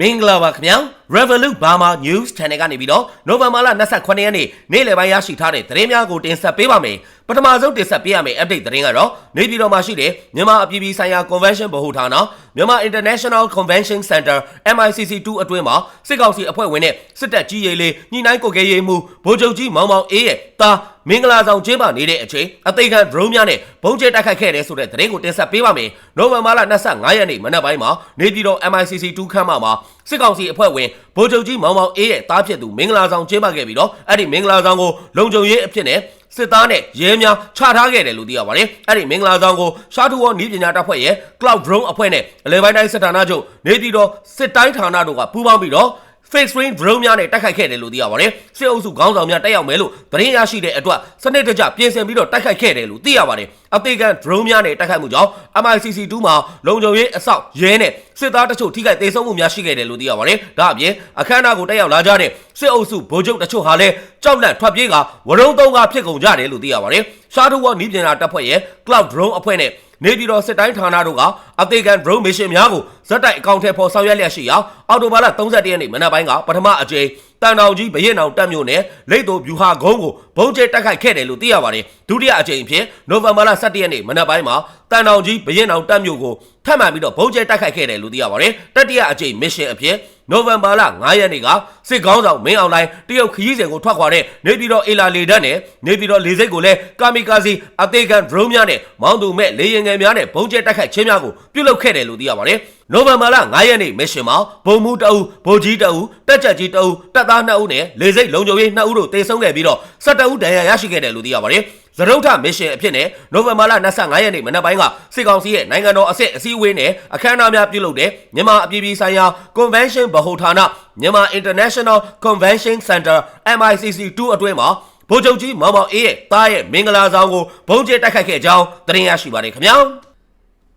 မင်္ဂလာပါခင်ဗျာ Revolut Burma News Channel ကနေပြီးတော့နိုဝင်ဘာလ28ရက်နေ့နေ့လယ်ပိုင်းရရှိထားတဲ့သတင်းများကိုတင်ဆက်ပေးပါမယ် ပထမဆုံးတင်ဆက်ပေးရမယ့် update သတင်းကတော့နေပြည်တော်မှာရှိတဲ့မြန်မာအပြည်ပြည်ဆိုင်ရာ Convention ဗဟိုဌာနမြန်မာ International Convention Center MICC2 အတွင်းမှာစစ်ကောင်စီအဖွဲ့ဝင်နဲ့စစ်တပ်ကြီးရေးလေးညှိနှိုင်းကိုကဲရေးမှုဗိုလ်ချုပ်ကြီးမောင်မောင်အေးရဲ့တာမင်္ဂလာဆောင်ကျင်းပနေတဲ့အချိန်အသေးခံ drone များနဲ့ဘုံကျဲတိုက်ခိုက်ခဲ့တဲ့ဆိုတဲ့သတင်းကိုတင်ဆက်ပေးပါမယ်နိုဝင်ဘာလ25ရက်နေ့မနက်ပိုင်းမှာနေပြည်တော် MICC2 ခန်းမမှာစစ်ကောင်စီအဖွဲ့ဝင်ဗိုလ်ချုပ်ကြီးမောင်မောင်အေးရဲ့တားဖြစ်သူမင်္ဂလာဆောင်ကျင်းပခဲ့ပြီးတော့အဲ့ဒီမင်္ဂလာဆောင်ကိုလုံခြုံရေးအဖြစ်နဲ့ စစ်သားနဲ့ရဲများချထားခဲ့တယ်လို့သိရပါတယ်။အဲ့ဒီမင်္ဂလာဆောင်ကိုရှားထူဝေါ်နီးပညာတပ်ဖွဲ့ရဲ့ Cloud Drone အဖွဲ့နဲ့အလဲပိုင်းတိုင်းစစ်ဌာနချုပ်နေပြည်တော်စစ်တိုင်းဌာနတို့ကပူးပေါင်းပြီးတော့ fake screen drone များနဲ့တိုက်ခိုက်ခဲ့တယ်လို့သိရပါတယ်။စစ်အုပ်စုခေါင်းဆောင်များတက်ရောက်မယ်လို့သတင်းရရှိတဲ့အတွက်စနစ်တကျပြင်ဆင်ပြီးတော့တိုက်ခိုက်ခဲ့တယ်လို့သိရပါတယ်။အသေးခံ drone များနဲ့တိုက်ခိုက်မှုကြောင့် MICC2 မှာလုံခြုံရေးအဆောက်ရဲနဲ့စစ်သားတချို့ထိခိုက်ဒေဆုံးမှုများရှိခဲ့တယ်လို့သိရပါတယ်။ဒါအပြင်အခမ်းအနားကိုတက်ရောက်လာကြတဲ့စစ်အုပ်စုဗိုလ်ချုပ်တချို့ဟာလည်းကြောက်လန့်ထွက်ပြေးကဝရုံသုံးကဖြစ်ကုန်ကြတယ်လို့သိရပါတယ်။ရှားထူဝါနီးပညာတပ်ဖွဲ့ရဲ့ Cloud Drone အဖွဲ့နဲ့ နေပြည်တော်စစ်တိုင်းဌာနတို့ကအသေးခံ drone mission များကိုဇက်တိုက်အကောင့်ထဲပေါ်ဆောင်ရွက်လျက်ရှိရာအော်တိုဘာလ31ရက်နေ့မနက်ပိုင်းကပထမအကြိမ် တန်တောင်ကြီးဘရင်အောင်တက်မြို့နယ်လိတ်တိုဗျူဟာကုန်းကိုဘုံကျဲတက်ခိုက်ခဲ့တယ်လို့သိရပါတယ်ဒုတိယအကြိမ်အဖြစ်နိုဝင်ဘာလ17ရက်နေ့မနက်ပိုင်းမှာတန်တောင်ကြီးဘရင်အောင်တက်မြို့ကိုထပ်မံပြီးတော့ဘုံကျဲတက်ခိုက်ခဲ့တယ်လို့သိရပါတယ်တတိယအကြိမ် mission အဖြစ်နိုဝင်ဘာလ9ရက်နေ့ကစစ်ကောင်းဆောင်မင်းအောင်လိုင်းတရုတ်ခရီးစဉ်ကိုထွက်ခွာတဲ့နေပြည်တော်အေလာလေတပ်နဲ့နေပြည်တော်လေဆိပ်ကိုလည်းကာမီကာစီအသေးခံ drone များနဲ့မောင်းသူမဲ့လေရင်ငယ်များနဲ့ဘုံကျဲတိုက်ခိုက်ခြင်းများကိုပြုလုပ်ခဲ့တယ်လို့သိရပါတယ်။ နိုဝင်ဘာလ9ရက်နေ့မစ်ရှင်မှာဘုံမူတအုပ်ဗိုလ်ကြီးတအုပ်တက်ချက်ကြီးတအုပ်တပ်သား2ဦးနဲ့လေဆိပ်လုံခြုံရေး2ဦးတို့တေဆုံးခဲ့ပြီးတော့17ဦးဒဏ်ရာရရှိခဲ့တယ်လို့သိရပါတယ်။သရုတ်ထမစ်ရှင်အဖြစ်နဲ့နိုဝင်ဘာလ25ရက်နေ့မနက်ပိုင်းကစစ်ကောင်စီရဲ့နိုင်ငံတော်အဆင့်အစည်းအဝေးနဲ့အခမ်းအနားများပြုလုပ်တဲ့မြန်မာအပြည်ပြည်ဆိုင်ရာ Convention ဗဟိုဌာနမြန်မာ International Convention Center MICC2 အတွင်းမှာဗိုလ်ချုပ်ကြီးမောင်မောင်အေးရဲ့တားရဲ့မင်္ဂလာဆောင်ကိုဘုံကျဲတိုက်ခိုက်ခဲ့ကြောင်းသတင်းရရှိပါတယ်ခင်ဗျာ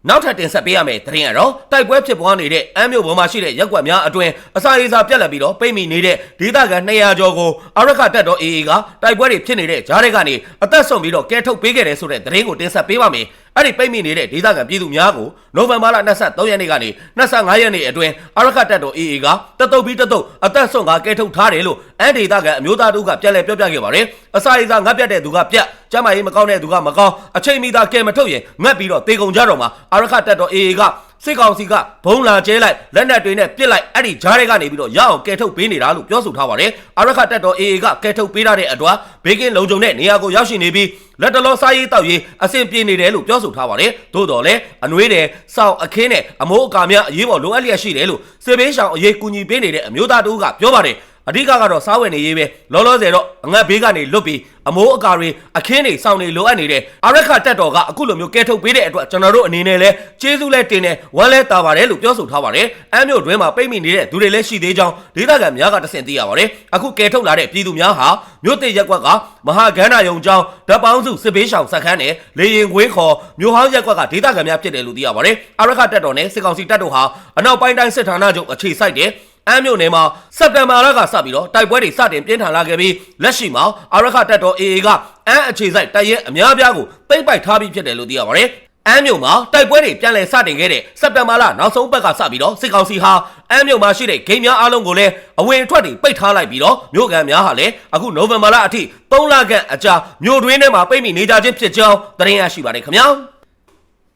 နောက်ထပ်တင်ဆက်ပေးရမယ့်သတင်းကတော့တိုက်ပွဲဖြစ်ပွားနေတဲ့အမ်းမြို့ပေါ်မှာရှိတဲ့ရက်ွက်များအတွင်းအစာရေစာပြက်လက်ပြီးတော့ပိတ်မိနေတဲ့ဒေသခံ200ကျော်ကိုအရခတက်တော် AA ကတိုက်ပွဲတွေဖြစ်နေတဲ့ကြားထဲကနေအသက်ဆုံးပြီးတော့ကဲထုတ်ပေးခဲ့တယ်ဆိုတဲ့သတင်းကိုတင်ဆက်ပေးပါမယ်။အဲ့ဒီပိတ်မိနေတဲ့ဒေသခံပြည်သူများကိုနိုဝင်ဘာလ23ရက်နေ့ကနေ25ရက်နေ့အတွင်းအရခတက်တော် AA ကတတုတ်ပြီးတတုတ်အသက်ဆုံးကကဲထုတ်ထားတယ်လို့အန်ဒေသခံအမျိုးသားတို့ကပြန်လည်ပြောပြခဲ့ပါတယ်။အစာရေစာငတ်ပြတ်တဲ့သူကပြတ်ကျမကြီးမကောင်းတဲ့သူကမကောင်းအချိန်မီသာကဲမထုတ်ရင်ငတ်ပြီးတော့တေကုန်ကြတော့မှာအရခတက်တော် AA ကစစ်ကောင်စီကဘုံလာကျဲလိုက်လက်နက်တွေနဲ့ပစ်လိုက်အဲ့ဒီဂျားတွေကနေပြီးတော့ရအောင်ကဲထုတ်ပေးနေတာလို့ပြောဆိုထားပါတယ်အရခတက်တော် AA ကကဲထုတ်ပေးထားတဲ့အတွက်ဘေကင်းလုံခြုံတဲ့နေရာကိုရောက်ရှိနေပြီး လက်တလောစားရေးတောက်ရေးအဆင်ပြေနေတယ်လို့ပြောဆိုထားပါတယ်သို့တော်လည်းအနှွေးတယ်စောင့်အခင်းနဲ့အမိုးအကာများအရေးပေါ်လိုအပ်လျက်ရှိတယ်လို့စေဘေးရှောင်အရေးကူညီပေးနေတဲ့အမျိုးသားတို့ကပြောပါတယ် အဓိကကတော့စားဝယ်နေရေးပဲလောလောဆယ်တော့အငတ်ဘေးကနေလွတ်ပြီးအမိုးအကာတွေအခင်းတွေစောင့်နေလိုအပ်နေတယ်အရက်ခတက်တော်ကအခုလိုမျိုးကဲထုတ်ပေးတဲ့အတွက်ကျွန်တော်တို့အနေနဲ့လဲကျေးဇူးလဲတင်တယ်ဝမ်းလဲတာပါတယ်လို့ပြောဆိုထားပါတယ်အမ်းမြို့တွင်းမှာပိတ်မိနေတဲ့သူတွေလည်းရှိသေးကြောင်းဒေသခံများကတဆင့်သိရပါတယ်အခုကဲထုတ်လာတဲ့ပြည်သူများဟာမြို့တည်ရက်ကွက်ကမဟာကန္နာယုံကျောင်းဓာတ်ပေါင်းစုစစ်ဘေးရှောင်စခန်းနဲ့လေရင်ခွေးခေါ်မြို့ဟောင်းရက်ကွက်ကဒေသခံများဖြစ်တယ်လို့သိရပါတယ်အရက်ခတက်တော်နဲ့စစ်ကောင်စီတပ်တို့ဟာအနောက်ပိုင်းတိုင်းစစ်ဌာနချုပ်အခြေစိုက်တဲ့ အမ်းမြို့နယ်မှာစက်တင်ဘာလကစပြီးတော့တိုက်ပွဲတွေစတင်ပြင်းထန်လာခဲ့ပြီးလက်ရှိမှာအာရခတက်တော် AA ကအမ်းအခြေစိုက်တိုက်ရဲအများပြားကိုသိမ့်ပိုက်ထားပြီးဖြစ်တယ်လို့သိရပါတယ်။အမ်းမြို့မှာတိုက်ပွဲတွေပြန်လည်စတင်ခဲ့တဲ့စက်တင်ဘာလနောက်ဆုံးပတ်ကစပြီးတော့စစ်ကောင်စီဟာအမ်းမြို့မှာရှိတဲ့ဂိမ်းများအလုံးကိုလည်းအဝင်အထွက်တွေပိတ်ထားလိုက်ပြီးတော့မြို့ကန်များဟာလည်းအခုနိုဝင်ဘာလအထိ3လခန့်အကြာမြို့တွင်းထဲမှာပိတ်မိနေကြခြင်းဖြစ်ကြောင်းသတင်းရရှိပါတယ်ခင်ဗျာ။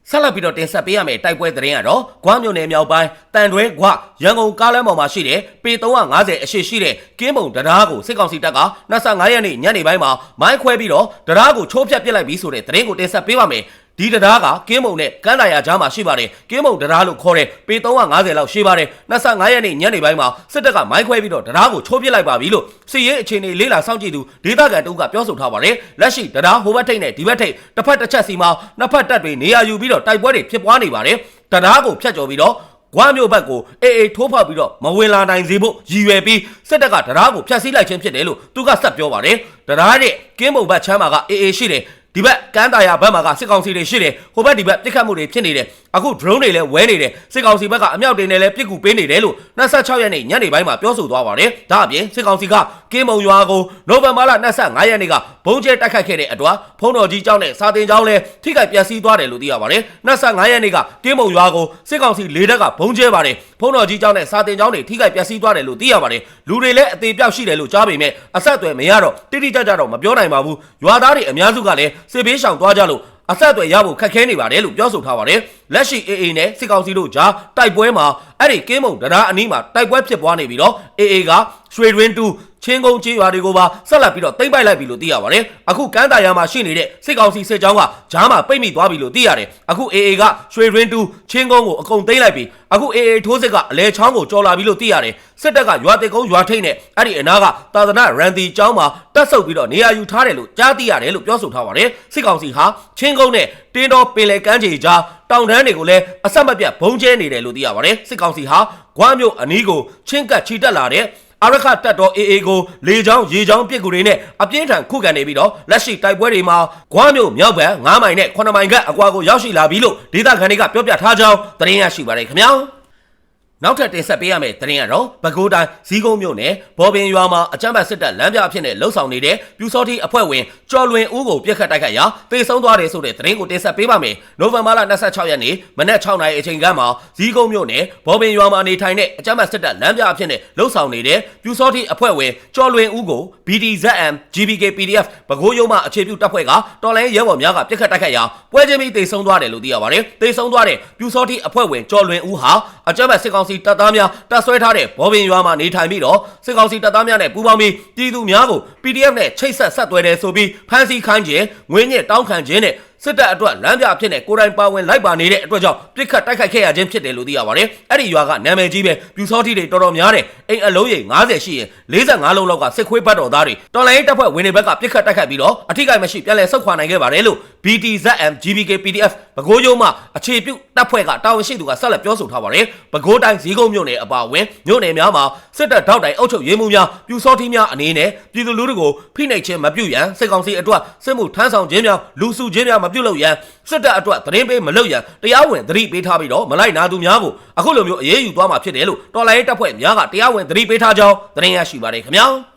ဆက်လက်ပြီးတော့တင်ဆက်ပေးရမယ့်တိုက်ပွဲသတင်းကတော့ဂွမ်းမြို့နယ်မြောက်ပိုင်းတန်တွဲဂွရန်ကုန်ကားလမ်းပေါ်မှာရှိတဲ့ပေ350အရှိရှိတဲ့ကင်းပုံတရားကိုစစ်ကောင်စီတပ်က25ရက်နေ့ညနေပိုင်းမှာမိုင်းခွဲပြီးတော့တရားကိုချိုးဖျက်ပစ်လိုက်ပြီးဆိုတဲ့သတင်းကိုတင်ဆက်ပေးပါမယ် ဒီတရားကကင်းမုံနဲ့ကန်းလာရကြားမှာရှိပါတယ်ကင်းမုံတရားလို့ခေါ်တဲ့ပေ350လောက်ရှိပါတယ်25ရက်နေ့ညနေပိုင်းမှာစစ်တပ်ကမိုင်းခွဲပြီးတော့တရားကိုချိုးပစ်လိုက်ပါပြီလို့စစ်ရေးအခြေအနေလေးလာစောင့်ကြည့်သူဒေသခံတုံးကပြောဆိုထားပါတယ်လက်ရှိတရားဟိုဘက်ထိတ်နဲ့ဒီဘက်ထိတ်တစ်ဖက်တစ်ချက်စီမှာနှစ်ဖက်တပ်တွေနေရာယူပြီးတော့တိုက်ပွဲတွေဖြစ်ပွားနေပါတယ်တရားကိုဖျက်ကျော်ပြီးတော့ဂွားမျိုးဘက်ကိုအေးအေးထိုးဖောက်ပြီးတော့မဝင်လာနိုင်စေဖို့ရည်ရွယ်ပြီးစစ်တပ်ကတရားကိုဖျက်ဆီးလိုက်ခြင်းဖြစ်တယ်လို့သူကဆက်ပြောပါတယ်တရားတဲ့ကင်းမုံဘက်ချမ်းမာကအေးအေးရှိတယ် ဒီဘက်ကမ်းတာယာဘက်မှာကစစ်ကောင်စီတွေရှိတယ်ဟိုဘက်ဒီဘက်ပြစ်ခတ်မှုတွေဖြစ်နေတယ်အခု drone တွေလည်းဝဲနေတယ်စစ်ကောင်စီဘက်ကအမြောက်တွေနဲ့လည်းပြစ်ကူပေးနေတယ်လို့26ရက်နေ့ညနေပိုင်းမှာပြောဆိုသွားပါတယ်ဒါအပြင်စစ်ကောင်စီကကင်းမုံရွာကိုနိုဝင်ဘာလ25ရက်နေ့ကဘုံကျဲတိုက်ခိုက်ခဲ့တဲ့အတွက်ဖုံတော်ကြီးကျောင်းနဲ့စာတင်ကျောင်းလည်းထိခိုက်ပျက်စီးသွားတယ်လို့သိရပါတယ်25ရက်နေ့ကကင်းမုံရွာကိုစစ်ကောင်စီလေးတပ်ကဘုံကျဲပါတယ်ဖုံတော်ကြီးကျောင်းနဲ့စာတင်ကျောင်းတွေထိခိုက်ပျက်စီးသွားတယ်လို့သိရပါတယ်လူတွေလည်းအသေးပြောက်ရှိတယ်လို့ကြားပေမဲ့အဆက်အသွယ်မရတော့တိတိကျကျတော့မပြောနိုင်ပါဘူးရွာသားတွေအများစုကလည်းစစ်ဘေးရှောင်သွားကြလို့အဆက်အသွယ်ရဖို့ခက်ခဲနေပါတယ်လို့ပြောဆိုထားပါတယ်လက်ရှိ AA နဲ့စစ်ကောင်စီတို့ကြားတိုက်ပွဲမှာအဲ့ဒီကင်းမုံတရားအနီးမှာတိုက်ပွဲဖြစ်ပွားနေပြီးတော့ AA ကရွှေတွင်တူ ချင်းကုန်းကျေးရွာတွေကိုပါဆက်လက်ပြီးတော့တိမ့်ပိုက်လိုက်ပြီလို့သိရပါတယ်အခုကမ်းတာယာမှာရှိနေတဲ့စစ်ကောင်စီစစ်ကြောင်းကဂျားမှာပိတ်မိသွားပြီလို့သိရတယ်အခု AA ကရွှေတွင်တူချင်းကုန်းကိုအကုန်သိမ်းလိုက်ပြီအခု AA ထိုးစစ်ကအလဲချောင်းကိုကြော်လာပြီလို့သိရတယ်စစ်တပ်ကရွာတေကုန်းရွာထိတ်နဲ့အဲ့ဒီအနားကသာသနာရန်တီကျောင်းမှာတက်ဆုပ်ပြီးတော့နေရာယူထားတယ်လို့ကြားသိရတယ်လို့ပြောဆိုထားပါတယ်စစ်ကောင်စီဟာချင်းကုန်းနဲ့တင်းတော်ပင်လယ်ကမ်းခြေကြားတောင်တန်းတွေကိုလည်းအဆက်မပြတ်ဘုံကျဲနေတယ်လို့သိရပါတယ်စစ်ကောင်စီဟာဂွမ်းမြို့အနီးကိုချင်းကပ်ချီတက်လာတဲ့ အာရခတက်တော် AA ကိုလေချောင်းရေချောင်းပြစ်ကူတွေနဲ့အပြင်းထန်ခုခံနေပြီးတော့လက်ရှိတိုက်ပွဲတွေမှာဂွမ်းမြို့မြောက်ဘက်9မိုင်နဲ့9မိုင်ကအကွာကိုရောက်ရှိလာပြီလို့ဒေသခံတွေကပြောပြထားကြောင်းသတင်းရရှိပါတယ်ခင်ဗျာ နောက်ထပ်တင်ဆက်ပေးရမယ့်သတင်းကတော့ပဲခူးတိုင်းဇီးကုန်းမြို့နယ်ဘော်ပင်ရွာမှာအကြမ်းဖက်စစ်တပ်လမ်းပြအဖြစ်နဲ့လှုပ်ဆောင်နေတဲ့ပြူစောတိအဖွဲ့ဝင်ကျော်လွင်ဦးကိုပြစ်ခတ်တိုက်ခိုက်ရာတေဆုံးသွားတယ်ဆိုတဲ့သတင်းကိုတင်ဆက်ပေးပါမယ်။နိုဝင်ဘာလ26ရက်နေ့မနက်6နာရီအချိန်ကမှဇီးကုန်းမြို့နယ်ဘော်ပင်ရွာမှာနေထိုင်တဲ့အကြမ်းဖက်စစ်တပ်လမ်းပြအဖြစ်နဲ့လှုပ်ဆောင်နေတဲ့ပြူစောတိအဖွဲ့ဝင်ကျော်လွင်ဦးကို BDZM GBK PDF ပဲခူးရုံးမှအခြေပြုတပ်ဖွဲ့ကတော်လိုင်းရဲဘော်များကပြစ်ခတ်တိုက်ခိုက်ရာပွဲချင်းပြီးတေဆုံးသွားတယ်လို့သိရပါတယ်။တေဆုံးသွားတဲ့ပြူစောတိအဖွဲ့ဝင်ကျော်လွင်ဦးဟာ အကြမ်းဖက်စစ်ကောင်စီတပ်သားများတပ်ဆွဲထားတဲ့ဘော်ပင်ရွာမှာနေထိုင်ပြီးတော့စစ်ကောင်စီတပ်သားများနဲ့ပူးပေါင်းပြီးပြည်သူများကို PDF နဲ့ချိတ်ဆက်ဆက်သွဲတယ်ဆိုပြီးဖမ်းဆီးခိုင်းခြင်းငွေညစ်တောင်းခံခြင်းနဲ့စစ်တပ်အတွက်လမ်းပြဖြစ်တဲ့ကိုယ်တိုင်ပါဝင်လိုက်ပါနေတဲ့အတွက်ကြောင့်ပြစ်ခတ်တိုက်ခိုက်ခဲ့ရခြင်းဖြစ်တယ်လို့သိရပါတယ်။အဲ့ဒီရွာကနာမည်ကြီးပဲပြူစောတိတွေတော်တော်များတယ်။အိမ်အလုံးရိပ်90ရှိရင်45လုံးလောက်ကစစ်ခွေးဘတ်တော်သားတွေတော်လိုင်းတပ်ဖွဲ့ဝင်တွေဘက်ကပြစ်ခတ်တိုက်ခိုက်ပြီးတော့အထိကိမရှိပြန်လည်ဆုတ်ခွာနိုင်ခဲ့ပါတယ်လို့ BTZM GBK PDF ပဲခူးရုံးမှအခြေပြုတပ်ဖွဲ့ကတာဝန်ရှိသူကဆက်လက်ပြောဆိုထားပါတယ်။ပဲခူးတိုင်းဇီးကုန်းမြို့နယ်အပါအဝင်မြို့နယ်များမှာစစ်တပ်ထောက်တိုင်အုပ်ချုပ်ရေးမှုများပြူစောတိများအနေနဲ့ပြည်သူလူထုကိုဖိနှိပ်ခြင်းမပြုရန်စစ်ကောင်စီအတွက်စစ်မှုထမ်းဆောင်ခြင်းများလူစုခြင်းများမပြုလုပ်ရန်စစ်တပ်အတွက်သတင်းပေးမလုပ်ရန်တရားဝင်သတိပေးထားပြီးတော့မလိုက်နာသူများကိုအခုလိုမျိုးအရေးယူသွားမှာဖြစ်တယ်လို့တော်လိုင်းတပ်ဖွဲ့များကတရားဝင်သတိပေးထားကြောင်းသတင်းရရှိပါတယ်ခင်ဗျာ။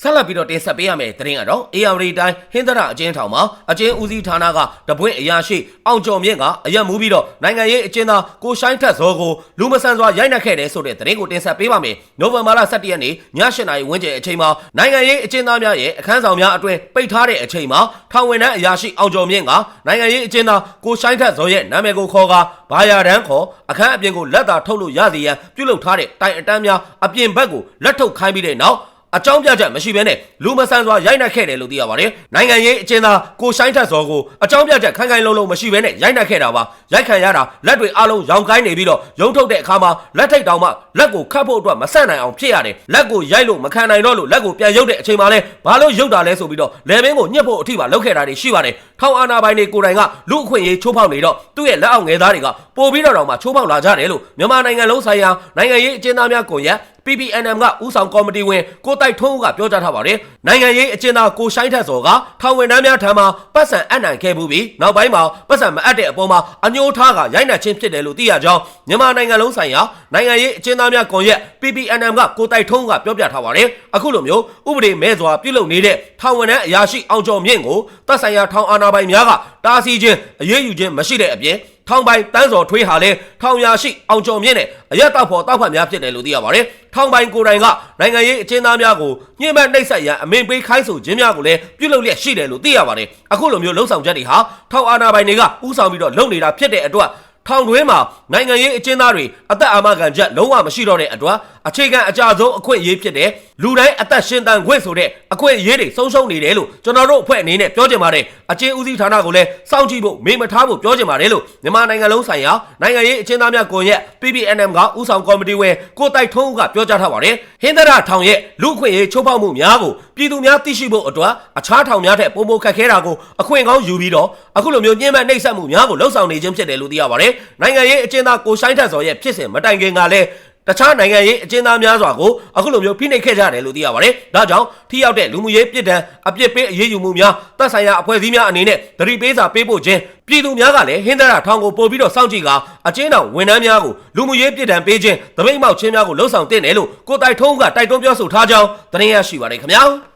ဆက်လက်ပြီးတော့တင်ဆက်ပေးရမယ့်သတင်းကတော့ AR တိုင်းဟင်းသရအကျဉ်းထောင်မှာအကျဉ်းဦးစီးဌာနကတပွင့်အရာရှိအောင်ကျော်မြင့်ကအရက်မူးပြီးတော့နိုင်ငံရေးအကျဉ်းသားကိုရှိုင်းထက်စောကိုလူမဆန်စွာရိုက်နှက်ခဲ့တယ်ဆိုတဲ့သတင်းကိုတင်ဆက်ပေးပါမယ်။နိုဝင်ဘာလ17ရက်နေ့ည8နာရီဝန်းကျင်အချိန်မှာနိုင်ငံရေးအကျဉ်းသားများရဲ့အခန်းဆောင်များအတွင်ပိတ်ထားတဲ့အချိန်မှာထောင်ဝင်တန်းအရာရှိအောင်ကျော်မြင့်ကနိုင်ငံရေးအကျဉ်းသားကိုရှိုင်းထက်စောရဲ့နာမည်ကိုခေါ်ကာဘာယာတန်းခေါ်အခန်းအပြင်ကိုလက်သာထုတ်လို့ရစီရန်ပြုလုပ်ထားတဲ့တိုင်အတန်းများအပြင်ဘက်ကိုလက်ထုတ်ခိုင်းပြီးတဲ့နောက် အကြောင်းပြချက်မရှိဘဲနဲ့လူမဆန်စွာရိုက်နှက်ခဲ့တယ်လို့သိရပါတယ်။နိုင်ငံရေးအကျဉ်းသားကိုရှိုင်းထက်စောကိုအကြောင်းပြချက်ခိုင်ခိုင်လုံလုံမရှိဘဲနဲ့ရိုက်နှက်ခဲ့တာပါ။ရိုက်ခံရတာလက်တွေအလုံးရောင်ကိုင်းနေပြီးတော့ရုံထုတ်တဲ့အခါမှာလက်ထိတ်တောင်မှလက်ကိုခတ်ဖို့အတွက်မဆန့်နိုင်အောင်ဖြစ်ရတယ်။လက်ကိုရိုက်လို့မခံနိုင်တော့လို့လက်ကိုပြန်ရုပ်တဲ့အချိန်မှာလဲဘာလို့ရုပ်တာလဲဆိုပြီးတော့လေဘင်းကိုညှက်ဖို့အထိပါလုပ်ခဲ့တာတွေရှိပါတယ်။ထောင်အာဏာပိုင်တွေကိုယ်တိုင်ကလူအခွင့်အရေးချိုးဖောက်နေတော့သူ့ရဲ့လက်အောက်ငယ်သားတွေကပို့ပြီးတော့တောင်မှချိုးဖောက်လာကြတယ်လို့မြန်မာနိုင်ငံလုံးဆိုင်ရာနိုင်ငံရေးအကျဉ်းသားများကွန်ရက် PPNM ကဥဆောင်ကော်မတီဝင်ကိုတိုက်ထွန်းဦးကပြောကြားထားပါတယ်။နိုင်ငံရေးအကျဉ်းသားကိုရှိုင်းထက်စော်ကထောင်ဝင်တန်းများထံမှပတ်စံအပ်နိုင်ခဲ့မှုပြီးနောက်ပိုင်းမှာပတ်စံမအပ်တဲ့အပေါ်မှာအညှိုးထားကရိုက်နှက်ခြင်းဖြစ်တယ်လို့သိရကြောင်းမြန်မာနိုင်ငံလုံးဆိုင်ရာနိုင်ငံရေးအကျဉ်းသားများကွန်ရက် PPNM ကကိုတိုက်ထွန်းဦးကပြောပြထားပါတယ်။အခုလိုမျိုးဥပဒေမဲစွာပြုလုပ်နေတဲ့ထောင်ဝင်တန်းအရာရှိအောင်ကျော်မြင့်ကိုတပ်ဆိုင်ရာထောင်အာဏာပိုင်များကတားဆီးခြင်းအရေးယူခြင်းမရှိတဲ့အပြင် ထောင်ပိုင်တန်းစော်ထွေးဟာလည်းထောင်ရရှိအောင်ကျော်မြင့်နဲ့အရက်တောက်ဖို့တောက်ဖတ်များဖြစ်တယ်လို့သိရပါတယ်။ထောင်ပိုင်ကိုယ်တိုင်ကနိုင်ငံရေးအကျဉ်းသားများကိုညှိမ့်နှိပ်ဆက်ရန်အမင်ပေးခိုင်းဆိုခြင်းများကိုလည်းပြုလုပ်လျက်ရှိတယ်လို့သိရပါတယ်။အခုလိုမျိုးလှုံ့ဆော်ချက်တွေဟာထောင်အာဏာပိုင်တွေကဥဆောင်ပြီးတော့လုပ်နေတာဖြစ်တဲ့အတွက်ထောင်တွင်းမှာနိုင်ငံရေးအကျဉ်းသားတွေအသက်အာမခံချက်လုံးဝမရှိတော့တဲ့အတွက်အခြေခံအကြဆုံးအခွင့်အရေးဖြစ်တဲ့လူတိုင်းအသက်ရှင်တန်ခွင့်ဆိုတဲ့အခွင့်အရေးတွေဆုံးရှုံးနေတယ်လို့ကျွန်တော်တို့အဖွဲ့အနေနဲ့ပြောချင်ပါတယ်အကျဉ်းဦးစီးဌာနကိုလည်းစောင့်ကြည့်ဖို့မေးမထားဖို့ပြောချင်ပါတယ်လို့မြန်မာနိုင်ငံလုံးဆိုင်ရာနိုင်ငံရေးအကျဉ်းသားများကွန်ရက် PPNM ကဦးဆောင်ကော်မတီဝင်ကိုတိုက်ထုံးဦးကပြောကြားထားပါတယ်ဟင်္ဒရာထောင်ရဲ့လူအခွင့်အရေးချိုးဖောက်မှုများကိုပြည်သူများသိရှိဖို့အတွက်အခြားထောင်များထက်ပုံပုံခက်ခဲတာကိုအခွင့်ကောင်းယူပြီးတော့အခုလိုမျိုးညှဉ်းပန်းနှိပ်စက်မှုများကိုလှုံ့ဆော်နေခြင်းဖြစ်တယ်လို့သိရပါတယ်နိုင်ငံရေးအကျဉ်းသားကိုရှိုင်းထက်စော်ရဲ့ဖြစ်စဉ်မတိုင်ခင်ကလည်း တခြားနိုင်ငံရေးအကျဉ်းသားများစွာကိုအခုလိုမျိုးဖိနှိပ်ခဲ့ကြတယ်လို့သိရပါတယ်။ဒါကြောင့်ထိရောက်တဲ့လူမှုရေးပြည်တံအပြစ်ပေးအရေးယူမှုများတပ်ဆိုင်ရာအဖွဲ့အစည်းများအနေနဲ့သတိပေးစာပေးဖို့ခြင်းပြည်သူများကလည်းဟင်းသရထောင်ကိုပို့ပြီးတော့စောင့်ကြည့်ကအကျဉ်းတော်ဝန်ထမ်းများကိုလူမှုရေးပြည်တံပေးခြင်းတပိတ်မောက်ခြင်းများကိုလှုံ့ဆော်တင်တယ်လို့ကိုတိုက်ထုံးကတိုက်တွန်းပြောဆိုထားကြောင်းသတင်းရရှိပါတယ်ခင်ဗျာ။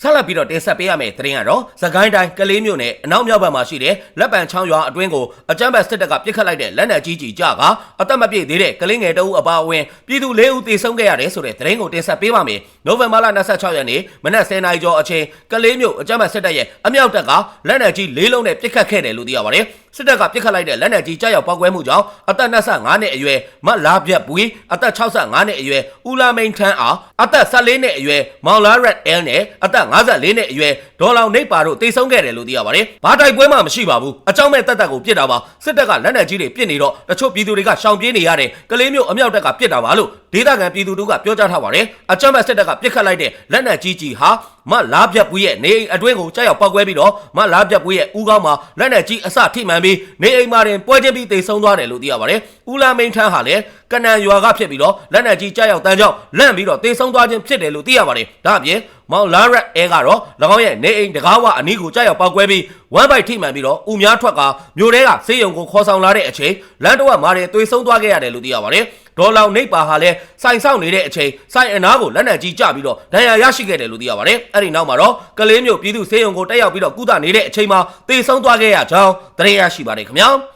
ဆက်လက်ပြီးတော့တင်ဆက်ပေးရမယ့်သတင်းကတော့သခိုင်းတိုင်းကလေးမြို့နယ်အနောက်မြောက်ဘက်မှာရှိတဲ့လက်ပံချောင်းရွာအတွင်းကိုအကြမ်းဖက်စစ်တပ်ကပစ်ခတ်လိုက်တဲ့လက်နက်ကြီးကြီးကြကအသက်မပြည့်သေးတဲ့ကလေးငယ်တအုပ်အပါအဝင်ပြည်သူ၄ဦးသေဆုံးခဲ့ရတယ်ဆိုတဲ့သတင်းကိုတင်ဆက်ပေးပါမယ်။နိုဝင်ဘာလ26ရက်နေ့မနက်10:00နာရီကျော်အချိန်ကလေးမြို့အကြမ်းဖက်စစ်တပ်ရဲ့အမြောက်တပ်ကလက်နက်ကြီး၄လုံးနဲ့ပစ်ခတ်ခဲ့တယ်လို့သိရပါတယ်။ စစ်တပ်ကပစ်ခတ်လိုက်တဲ့လက်နက်ကြီးကြားရောက်ပောက်ကွဲမှုကြောင့်အသက်25နှစ်အရွယ်မတ်လာပြတ်ပွေးအသက်65နှစ်အရွယ်ဦးလာမိန်ထန်းအားအသက်14နှစ်အရွယ်မောင်လာရက်အဲလ်နဲ့အသက်54နှစ်အရွယ်ဒေါ်လောင်နေပါတို့တိတ်ဆုံးခဲ့တယ်လို့သိရပါတယ်။ဘာတိုက်ပွဲမှမရှိပါဘူး။အကြောင်းမဲ့တက်တက်ကိုပြစ်တာပါ။စစ်တပ်ကလက်နက်ကြီးတွေပြစ်နေတော့တချို့ပြည်သူတွေကရှောင်ပြေးနေရတယ်။ကလေးမျိုးအမြောက်တပ်ကပြစ်တာပါလို့ ဒေသခံပြည်သူတို့ကပြောကြားထားပါတယ်။အကြောင်းမဲ့စစ်တပ်ကပြစ်ခတ်လိုက်တဲ့လက်နက်ကြီးကြီးဟာမလားပြတ်ပူးရဲ့နေအိမ်အတွင်းကိုကြောက်ရောက်ပောက်ကွဲပြီးတော့မလားပြတ်ပူးရဲ့ဦးခေါင်းမှာလက်နက်ကြီးအစထိမှန်ပြီးနေအိမ်မှာတင်ပွဲချင်းပြီးတိတ်ဆုံးသွားတယ်လို့သိရပါတယ်။ ဦးလာမိန်ထန်းဟာလည်းကနန်ရွာကဖြစ်ပြီးတော့လက်နက်ကြီးကြောက်ရောက်တန်းကြောင့်လန့်ပြီးတော့တိတ်ဆုံးသွားခြင်းဖြစ်တယ်လို့သိရပါတယ်။ဒါအပြင်မောင်လာရက်အဲကတော့၎င်းရဲ့နေအိမ်တကားဝအနီးကိုကြောက်ရောက်ပောက်ကွဲပြီးဝမ်းပိုက်ထိမှန်ပြီးတော့ဦးများထွက်ကမြို့ထဲကဆေးရုံကိုခေါ်ဆောင်လာတဲ့အချိန်လမ်းတော့မာတယ်သွေးဆုံးသွားခဲ့ရတယ်လို့သိရပါတယ်။ဒေါ်လောင်နေပါဟာလည်းစိုင်ဆောင်နေတဲ့အချိန်စိုင်အနားကိုလက်နက်ကြီးကျပြီးတော့ဒဏ်ရာရရှိခဲ့တယ်လို့သိရပါတယ်။အဲ့ဒီနောက်မှာတော့ကလေးမျိုးပြည်သူဆေးရုံကိုတက်ရောက်ပြီးတော့ကုသနေတဲ့အချိန်မှာသေဆုံးသွားခဲ့ရကြောင်းသတင်းရရှိပါတယ်ခင်ဗျာ။